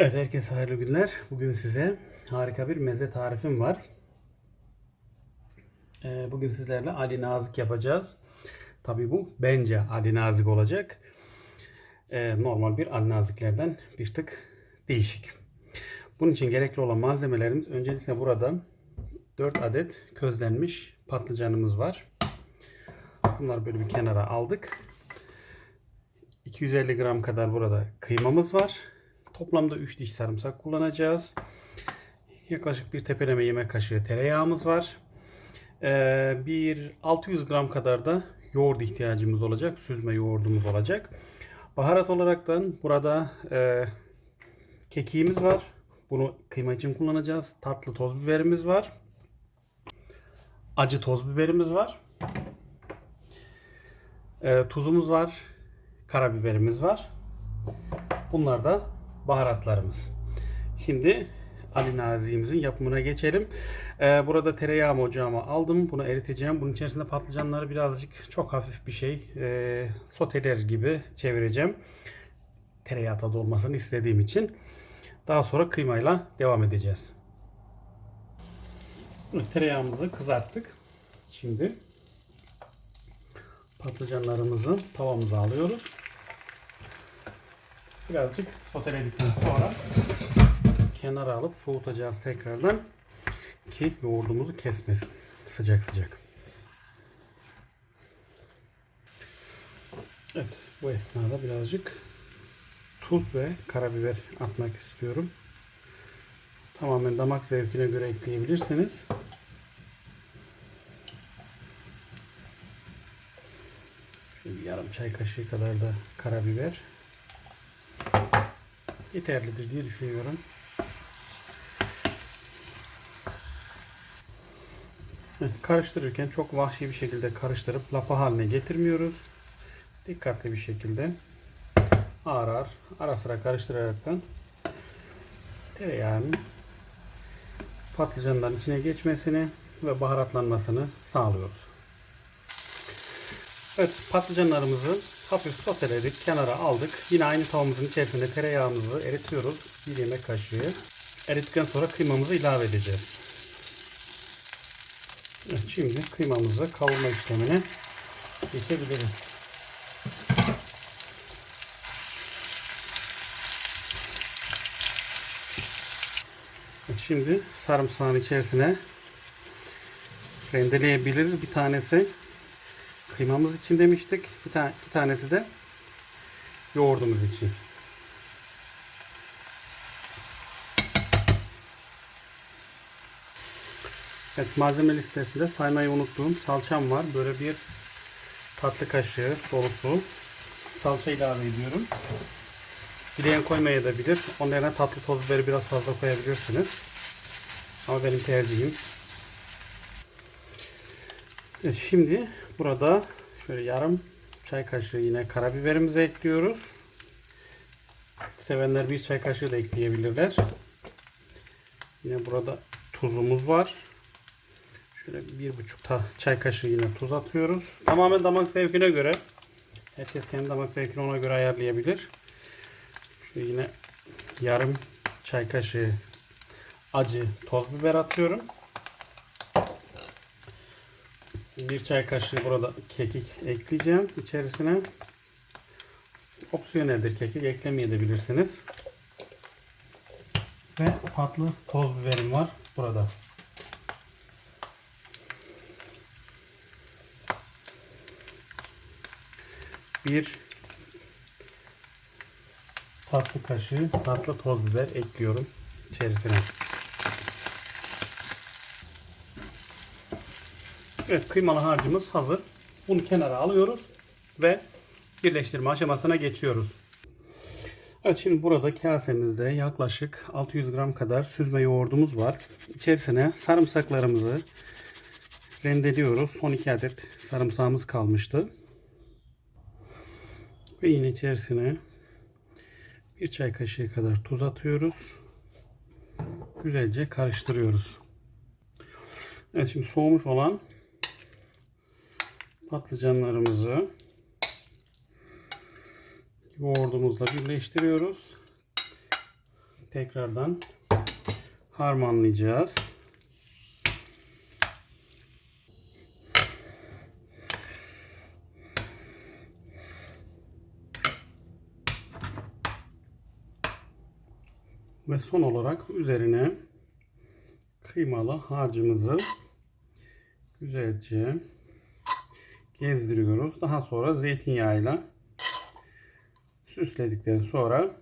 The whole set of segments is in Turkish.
Evet herkese hayırlı günler. Bugün size harika bir meze tarifim var. Ee, bugün sizlerle Ali Nazik yapacağız. Tabi bu bence Ali Nazik olacak. Ee, normal bir Ali Naziklerden bir tık değişik. Bunun için gerekli olan malzemelerimiz öncelikle burada 4 adet közlenmiş patlıcanımız var. Bunları böyle bir kenara aldık. 250 gram kadar burada kıymamız var. Toplamda 3 diş sarımsak kullanacağız. Yaklaşık bir tepeleme yemek kaşığı tereyağımız var. Ee, bir 600 gram kadar da yoğurt ihtiyacımız olacak. Süzme yoğurdumuz olacak. Baharat olaraktan burada e, kekiğimiz var. Bunu kıyma için kullanacağız. Tatlı toz biberimiz var. Acı toz biberimiz var. E, tuzumuz var. Karabiberimiz var. Bunlar da baharatlarımız. Şimdi Ali Nazi'mizin yapımına geçelim. Ee, burada tereyağımı ocağıma aldım. Bunu eriteceğim. Bunun içerisinde patlıcanları birazcık çok hafif bir şey e, soteler gibi çevireceğim. Tereyağı tadı olmasını istediğim için. Daha sonra kıymayla devam edeceğiz. Tereyağımızı kızarttık. Şimdi patlıcanlarımızı tavamıza alıyoruz. Birazcık soteledikten sonra kenara alıp soğutacağız tekrardan ki yoğurdumuzu kesmesin sıcak sıcak. Evet bu esnada birazcık tuz ve karabiber atmak istiyorum. Tamamen damak zevkine göre ekleyebilirsiniz. Şöyle yarım çay kaşığı kadar da karabiber yeterlidir diye düşünüyorum. Karıştırırken çok vahşi bir şekilde karıştırıp lapa haline getirmiyoruz. Dikkatli bir şekilde ağır ağır ara sıra karıştıraraktan tereyağının patlıcanların içine geçmesini ve baharatlanmasını sağlıyoruz. Evet patlıcanlarımızı hafif soteledik, kenara aldık. Yine aynı tavamızın içerisinde tereyağımızı eritiyoruz. Bir yemek kaşığı. Erittikten sonra kıymamızı ilave edeceğiz. Şimdi kıymamızı kavurma işlemine geçebiliriz. Şimdi sarımsağın içerisine rendeleyebiliriz. Bir tanesi kıymamız için demiştik. Bir, tane, bir tanesi de yoğurdumuz için. Evet malzeme listesinde saymayı unuttuğum salçam var. Böyle bir tatlı kaşığı dolusu salça ilave ediyorum. Dileyen koymaya da bilir. Onun yerine tatlı toz biberi biraz fazla koyabilirsiniz. Ama benim tercihim. Evet, şimdi burada şöyle yarım çay kaşığı yine karabiberimizi ekliyoruz. Sevenler bir çay kaşığı da ekleyebilirler. Yine burada tuzumuz var. Şöyle bir buçuk çay kaşığı yine tuz atıyoruz. Tamamen damak zevkine göre. Herkes kendi damak zevkini ona göre ayarlayabilir. Şöyle yine yarım çay kaşığı acı toz biber atıyorum. Bir çay kaşığı burada kekik ekleyeceğim içerisine. Opsiyoneldir kekik eklemeyebilirsiniz. Ve tatlı toz biberim var burada. Bir tatlı kaşığı tatlı toz biber ekliyorum içerisine. Evet kıymalı harcımız hazır. Bunu kenara alıyoruz ve birleştirme aşamasına geçiyoruz. Evet şimdi burada kasemizde yaklaşık 600 gram kadar süzme yoğurdumuz var. İçerisine sarımsaklarımızı rendeliyoruz. Son 2 adet sarımsağımız kalmıştı. Ve yine içerisine bir çay kaşığı kadar tuz atıyoruz. Güzelce karıştırıyoruz. Evet şimdi soğumuş olan patlıcanlarımızı yoğurdumuzla birleştiriyoruz. tekrardan harmanlayacağız. Ve son olarak üzerine kıymalı harcımızı güzelce gezdiriyoruz. Daha sonra zeytinyağıyla süsledikten sonra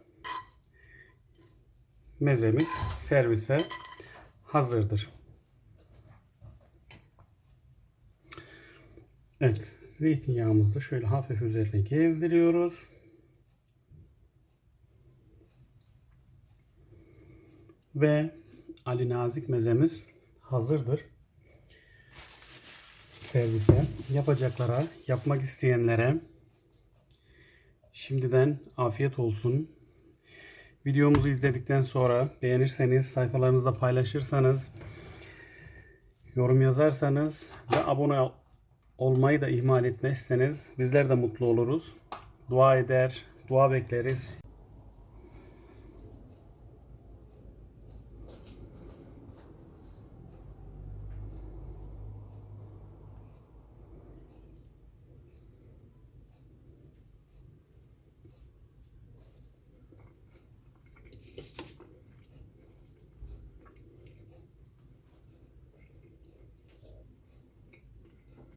mezemiz servise hazırdır. Evet, zeytinyağımızı şöyle hafif üzerine gezdiriyoruz. Ve Ali Nazik mezemiz hazırdır. Servise yapacaklara, yapmak isteyenlere şimdiden afiyet olsun. Videomuzu izledikten sonra beğenirseniz, sayfalarınızda paylaşırsanız, yorum yazarsanız ve abone olmayı da ihmal etmezseniz bizler de mutlu oluruz. Dua eder, dua bekleriz.